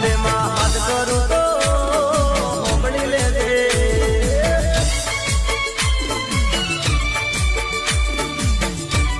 વંદે માં કરું